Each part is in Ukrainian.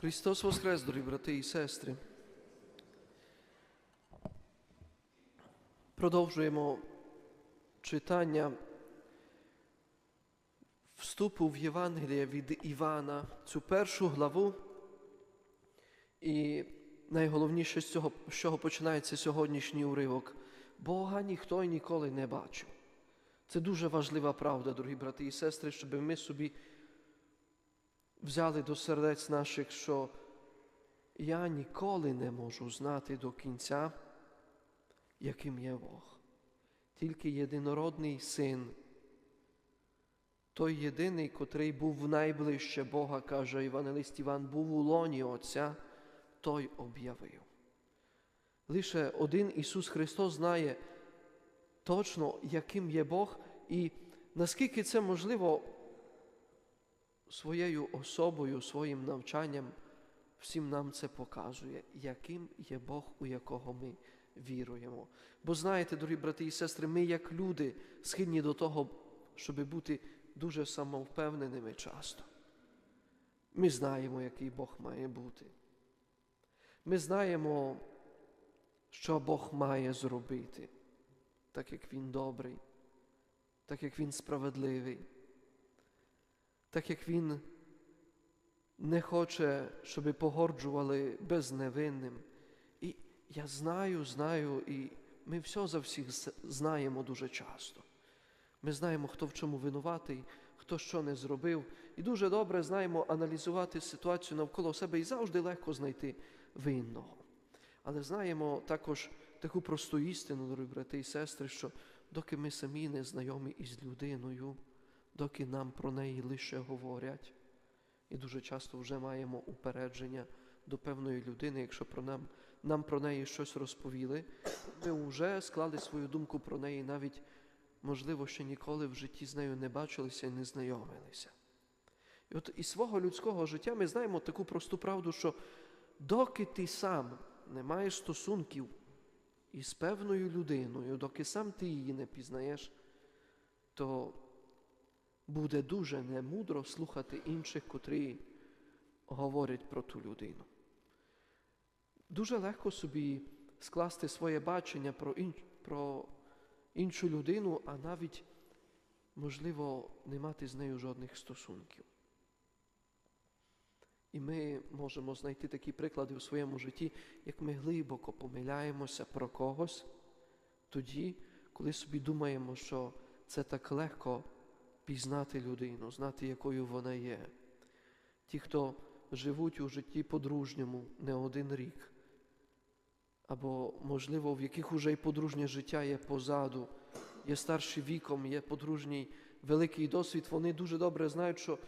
Христос Воскрес, дорогі брати і сестри. Продовжуємо читання вступу в Євангеліє від Івана, цю першу главу. І найголовніше, з цього, з чого починається сьогоднішній уривок. Бога ніхто і ніколи не бачив. Це дуже важлива правда, дорогі брати і сестри, щоб ми собі взяли до сердець наших, що я ніколи не можу знати до кінця, яким є Бог. Тільки єдинородний син, той єдиний, котрий був найближче Бога, каже Івангелист Іван, був у лоні Отця, той об'явив. Лише один Ісус Христос знає точно, яким є Бог, і наскільки це можливо своєю особою, своїм навчанням всім нам це показує, яким є Бог, у якого ми віруємо. Бо знаєте, дорогі брати і сестри, ми, як люди, схильні до того, щоб бути дуже самовпевненими часто. Ми знаємо, який Бог має бути. Ми знаємо, що Бог має зробити, так як Він добрий, так як Він справедливий так як Він не хоче, щоб погорджували безневинним. І я знаю, знаю, і ми все за всіх знаємо дуже часто. Ми знаємо, хто в чому винуватий, хто що не зробив, і дуже добре знаємо аналізувати ситуацію навколо себе і завжди легко знайти винного. Але знаємо також таку просту істину, дорогі брати і сестри, що доки ми самі не знайомі із людиною, доки нам про неї лише говорять. І дуже часто вже маємо упередження до певної людини, якщо про нам, нам про неї щось розповіли, ми вже склали свою думку про неї, навіть, можливо, ще ніколи в житті з нею не бачилися і не знайомилися. І от із свого людського життя ми знаємо таку просту правду, що доки ти сам не маєш стосунків із певною людиною, доки сам ти її не пізнаєш, то буде дуже немудро слухати інших, котрі говорять про ту людину. Дуже легко собі скласти своє бачення про, ін... про іншу людину, а навіть, можливо, не мати з нею жодних стосунків. І ми можемо знайти такі приклади у своєму житті, як ми глибоко помиляємося про когось тоді, коли собі думаємо, що це так легко пізнати людину, знати, якою вона є. Ті, хто живуть у житті подружньому не один рік, або, можливо, в яких уже й подружнє життя є позаду, є старші віком, є подружній великий досвід, вони дуже добре знають, що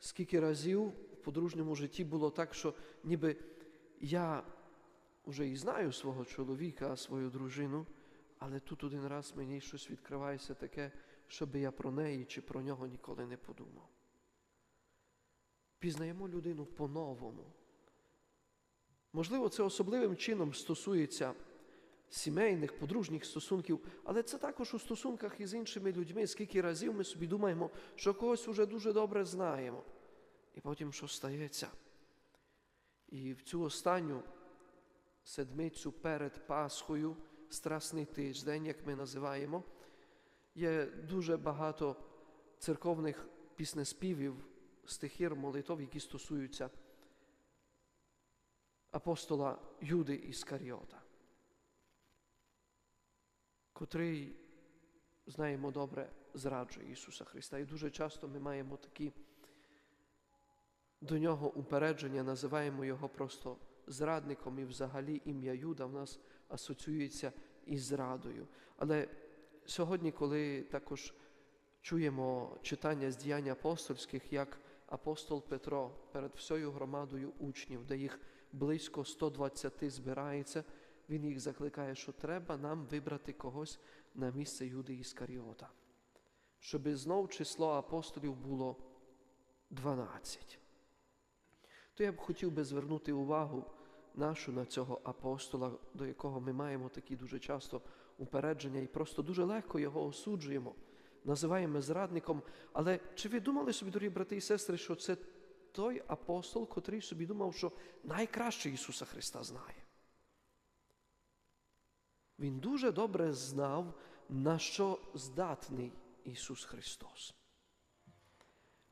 скільки разів в подружньому житті було так, що ніби я вже і знаю свого чоловіка, свою дружину, але тут один раз мені щось відкривається таке, щоб я про неї чи про нього ніколи не подумав. Пізнаємо людину по-новому. Можливо, це особливим чином стосується сімейних, подружніх стосунків, але це також у стосунках із іншими людьми, скільки разів ми собі думаємо, що когось уже дуже добре знаємо. І потім що стається? І в цю останню седмицю перед Пасхою, Страсний тиждень, як ми називаємо, є дуже багато церковних піснеспівів, стихір, молитов, які стосуються апостола Юди Іскаріота, котрий, знаємо добре, зраджує Ісуса Христа. І дуже часто ми маємо такі до нього упередження, називаємо його просто зрадником, і взагалі ім'я Юда в нас асоціюється із зрадою. Але сьогодні, коли також чуємо читання з діянь апостольських, як апостол Петро перед всією громадою учнів, де їх близько 120 збирається, він їх закликає, що треба нам вибрати когось на місце Юди Іскаріота, щоб знов число апостолів було 12. То я б хотів би звернути увагу нашу на цього апостола, до якого ми маємо такі дуже часто упередження і просто дуже легко його осуджуємо, називаємо зрадником. Але чи ви думали собі, дорогі брати і сестри, що це той апостол, котрий собі думав, що найкраще Ісуса Христа знає. Він дуже добре знав, на що здатний Ісус Христос.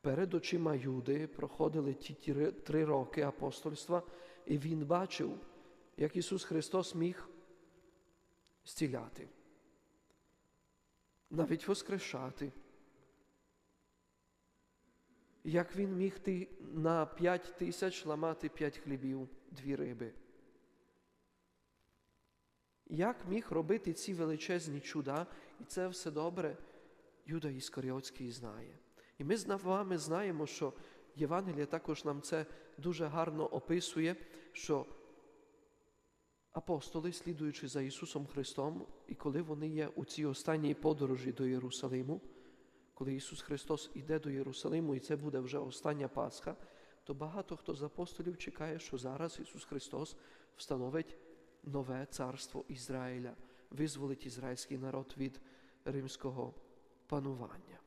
Перед очима Юди проходили ті три- роки апостольства, і він бачив, як Ісус Христос міг зціляти, навіть воскрешати. Як він міг ти на п'ять тисяч ламати п'ять хлібів, дві риби. Як міг робити ці величезні чуда, і це все добре, Юда Іскаріотський знає. І ми з вами знаємо, що Євангеліє також нам це дуже гарно описує, що апостоли, слідуючи за Ісусом Христом, і коли вони є у цій останній подорожі до Єрусалиму, коли Ісус Христос іде до Єрусалиму, і це буде вже остання Пасха, то багато хто з апостолів чекає, що зараз Ісус Христос встановить нове царство Ізраїля, визволить ізраїльський народ від римського панування.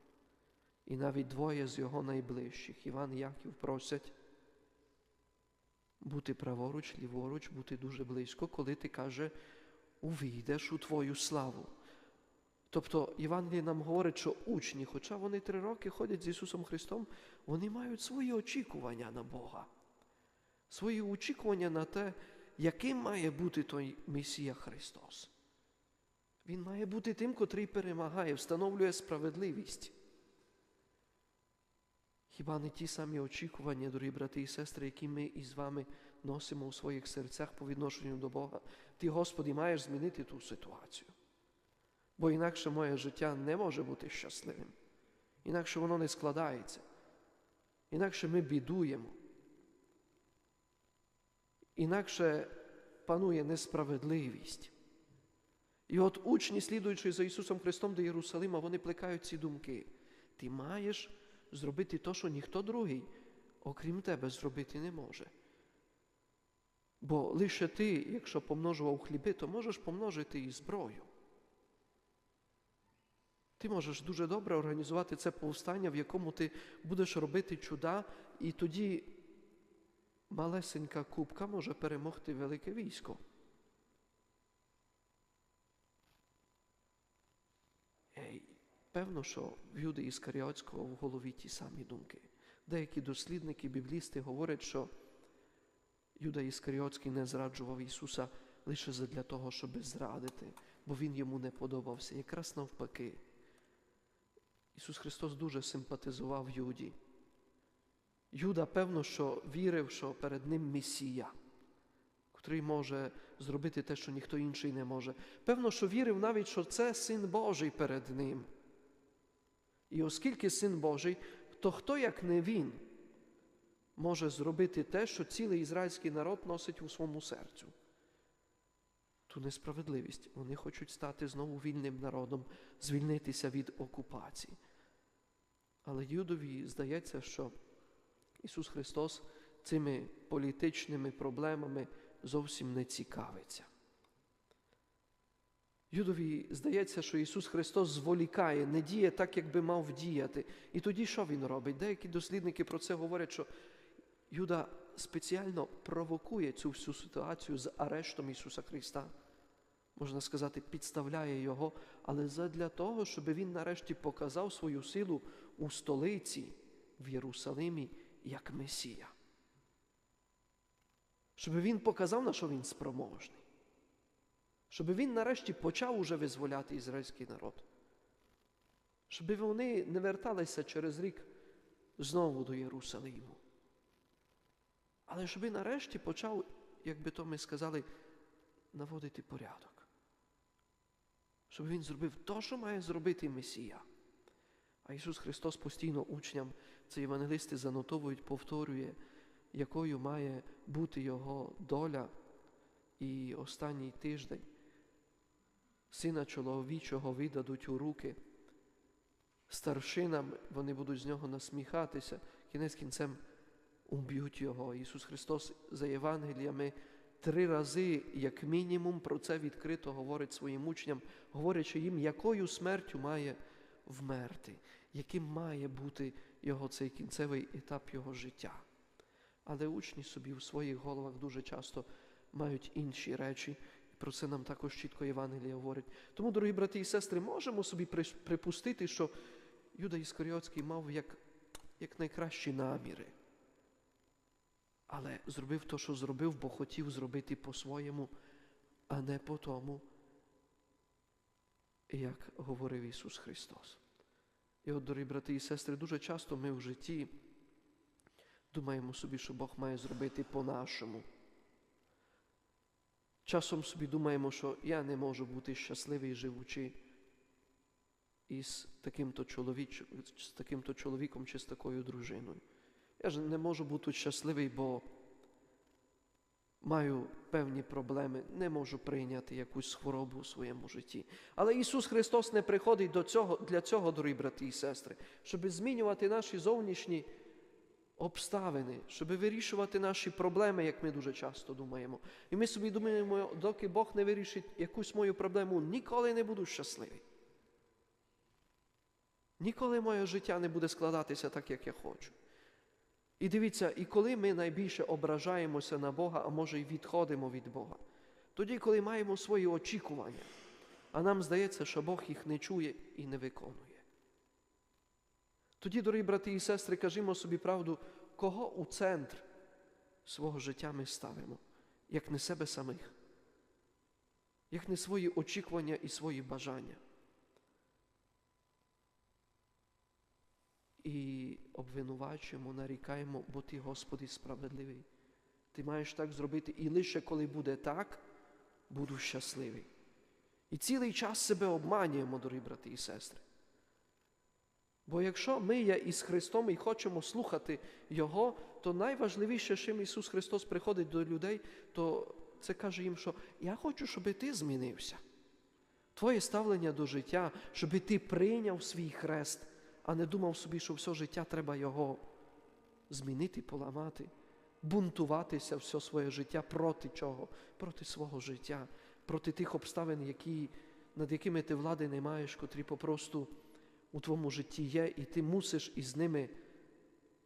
І навіть двоє з його найближчих, Іван і Яків, просять бути праворуч, ліворуч, бути дуже близько, коли ти каже, увійдеш у твою славу. Тобто Євангеліє нам говорить, що учні, хоча вони три роки ходять з Ісусом Христом, вони мають свої очікування на Бога, свої очікування на те, яким має бути той Месія Христос. Він має бути тим, котрий перемагає, встановлює справедливість. Хіба не ті самі очікування, дорогі брати і сестри, які ми із вами носимо у своїх серцях по відношенню до Бога? Ти, Господи, маєш змінити ту ситуацію. Бо інакше моє життя не може бути щасливим. Інакше воно не складається. Інакше ми бідуємо. Інакше панує несправедливість. І от учні, слідуючи за Ісусом Христом до Єрусалима, вони плекають ці думки. Ти маєш зробити те, що ніхто другий, окрім тебе, зробити не може. Бо лише ти, якщо помножував хліби, то можеш помножити і зброю. Ти можеш дуже добре організувати це повстання, в якому ти будеш робити чуда, і тоді малесенька кубка може перемогти велике військо. Певно, що в Юди Іскаріотського в голові ті самі думки. Деякі дослідники, біблісти говорять, що Юда Іскаріотський не зраджував Ісуса лише для того, щоб зрадити, бо Він йому не подобався. Якраз навпаки. Ісус Христос дуже симпатизував Юді. Юда, певно, що вірив, що перед ним Месія, котрий може зробити те, що ніхто інший не може. Певно, що вірив навіть, що це син Божий перед ним. І оскільки син Божий, то хто, як не він, може зробити те, що цілий ізраїльський народ носить у своєму серцю? Ту несправедливість. Вони хочуть стати знову вільним народом, звільнитися від окупації. Але Юдові здається, що Ісус Христос цими політичними проблемами зовсім не цікавиться. Юдові здається, що Ісус Христос зволікає, не діє так, як би мав діяти. І тоді що Він робить? Деякі дослідники про це говорять, що Юда спеціально провокує цю всю ситуацію з арештом Ісуса Христа. Можна сказати, підставляє Його, але задля того, щоб Він нарешті показав свою силу у столиці в Єрусалимі як Месія. Щоб він показав, на що він спроможний. Щоб він нарешті почав уже визволяти ізраїльський народ. Щоб вони не верталися через рік знову до Єрусалиму. Але щоб нарешті почав, як би то ми сказали, наводити порядок. Щоб він зробив те, що має зробити Месія. А Ісус Христос постійно учням, це євангелисти занотовують, повторює, якою має бути Його доля і останній тиждень. Сина чоловічого видадуть у руки. Старшинам вони будуть з нього насміхатися, кінець кінцем уб'ють його. Ісус Христос за Євангеліями три рази, як мінімум, про це відкрито говорить своїм учням, говорячи їм, якою смертю має вмерти, яким має бути його цей кінцевий етап його життя. Але учні собі в своїх головах дуже часто мають інші речі, про це нам також чітко Євангеліє говорить. Тому, дорогі брати і сестри, можемо собі припустити, що Юда Іскаріотський мав як, як найкращі наміри. Але зробив те, що зробив, бо хотів зробити по-своєму, а не по тому, як говорив Ісус Христос. І от, дорогі брати і сестри, дуже часто ми в житті думаємо собі, що Бог має зробити по-нашому. Часом собі думаємо, що я не можу бути щасливий, живучи із таким-то чоловіч... з таким-то чоловіком чи з такою дружиною. Я ж не можу бути щасливий, бо маю певні проблеми, не можу прийняти якусь хворобу у своєму житті. Але Ісус Христос не приходить до цього, для цього, дорогі брати і сестри, щоб змінювати наші зовнішні обставини, щоб вирішувати наші проблеми, як ми дуже часто думаємо. І ми собі думаємо, доки Бог не вирішить якусь мою проблему, ніколи не буду щасливий. Ніколи моє життя не буде складатися так, як я хочу. І дивіться, і коли ми найбільше ображаємося на Бога, а може й відходимо від Бога, тоді, коли маємо свої очікування, а нам здається, що Бог їх не чує і не виконує. Тоді, дорогі брати і сестри, кажімо собі правду, кого у центр свого життя ми ставимо, як не себе самих, як не свої очікування і свої бажання. І обвинувачуємо, нарікаємо, бо ти, Господи, справедливий. Ти маєш так зробити, і лише коли буде так, буду щасливий. І цілий час себе обманюємо, дорогі брати і сестри. Бо якщо ми є із Христом і хочемо слухати Його, то найважливіше, чим Ісус Христос приходить до людей, то це каже їм, що я хочу, щоб ти змінився. Твоє ставлення до життя, щоб ти прийняв свій хрест, а не думав собі, що все життя треба його змінити, поламати, бунтуватися все своє життя проти чого? Проти свого життя, проти тих обставин, які, над якими ти влади не маєш, котрі попросту у твоєму житті є, і ти мусиш із ними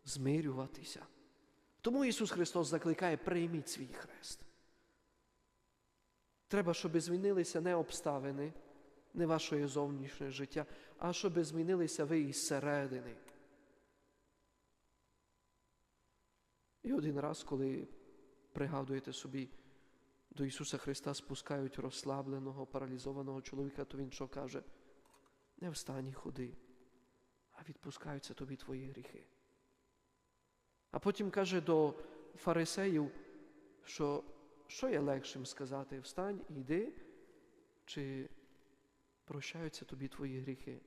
змирюватися. Тому Ісус Христос закликає, прийміть свій хрест. Треба, щоб змінилися не обставини, не ваше зовнішнє життя, а щоб змінилися ви із середини. І один раз, коли пригадуєте собі, до Ісуса Христа спускають розслабленого, паралізованого чоловіка, то Він що каже? Не встань і ходи, а відпускаються тобі твої гріхи. А потім каже до фарисеїв, що що є легшим сказати? Встань і йди, чи прощаються тобі твої гріхи.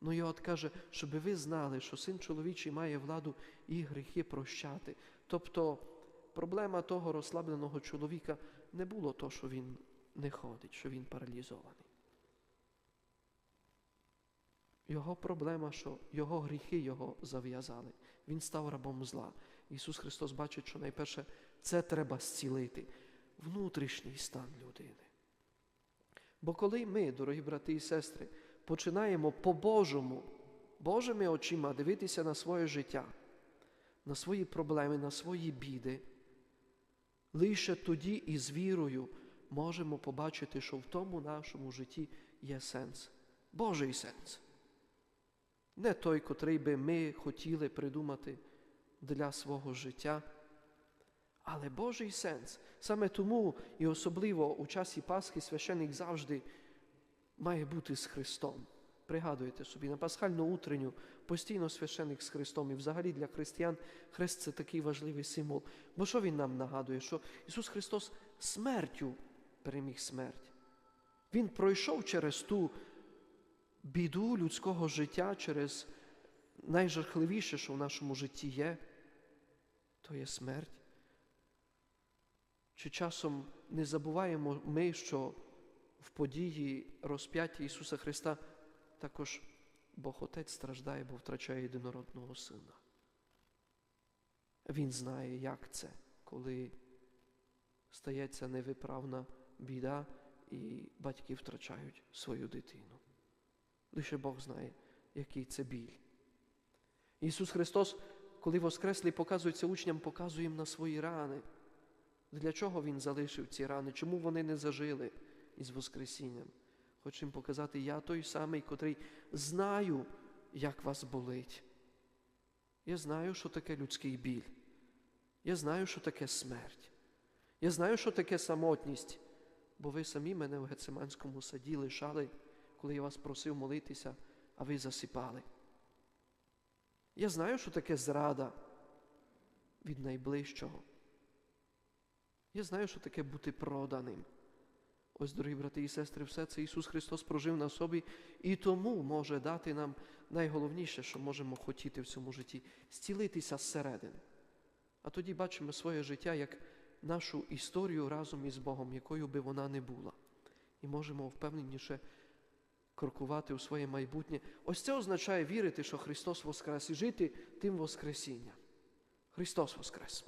Ну і от каже, щоб ви знали, що син чоловічий має владу і гріхи прощати. Тобто проблема того розслабленого чоловіка не було то, що він не ходить, що він паралізований. Його проблема, що його гріхи його зав'язали. Він став рабом зла. Ісус Христос бачить, що найперше це треба зцілити, внутрішній стан людини. Бо коли ми, дорогі брати і сестри, починаємо по-божому, Божими очима дивитися на своє життя, на свої проблеми, на свої біди, лише тоді із вірою можемо побачити, що в тому нашому житті є сенс, Божий сенс. Не той, котрий би ми хотіли придумати для свого життя, але Божий сенс. Саме тому і особливо у часі Пасхи священик завжди має бути з Христом. Пригадуєте собі, на пасхальну утренню постійно священик з Христом. І взагалі для християн хрест це такий важливий символ. Бо що він нам нагадує? Що Ісус Христос смертю переміг смерть. Він пройшов через ту біду людського життя, через найжахливіше, що в нашому житті є, то є смерть. Чи часом не забуваємо ми, що в події розп'яття Ісуса Христа також Бог Отець страждає, бо втрачає єдинородного Сина. Він знає, як це, коли стається невиправна біда і батьки втрачають свою дитину. Лише Бог знає, який це біль. Ісус Христос коли Воскреслий показується учням, показує їм на свої рани. Для чого Він залишив ці рани? Чому вони не зажили із Воскресінням? Хочу їм показати, я той самий, котрий знаю, як вас болить. Я знаю, що таке людський біль. Я знаю, що таке смерть. Я знаю, що таке самотність, бо ви самі мене в Гециманському саді лишали, коли я вас просив молитися, а ви засипали. Я знаю, що таке зрада від найближчого. Я знаю, що таке бути проданим. Ось, дорогі брати і сестри, все це Ісус Христос прожив на собі і тому може дати нам найголовніше, що можемо хотіти в цьому житті зцілитися зсередини. А тоді бачимо своє життя як нашу історію разом із Богом, якою би вона не була. І можемо впевненіше крокувати у своє майбутнє. Ось це означає вірити, що Христос Воскрес і жити тим Воскресінням. Христос Воскрес!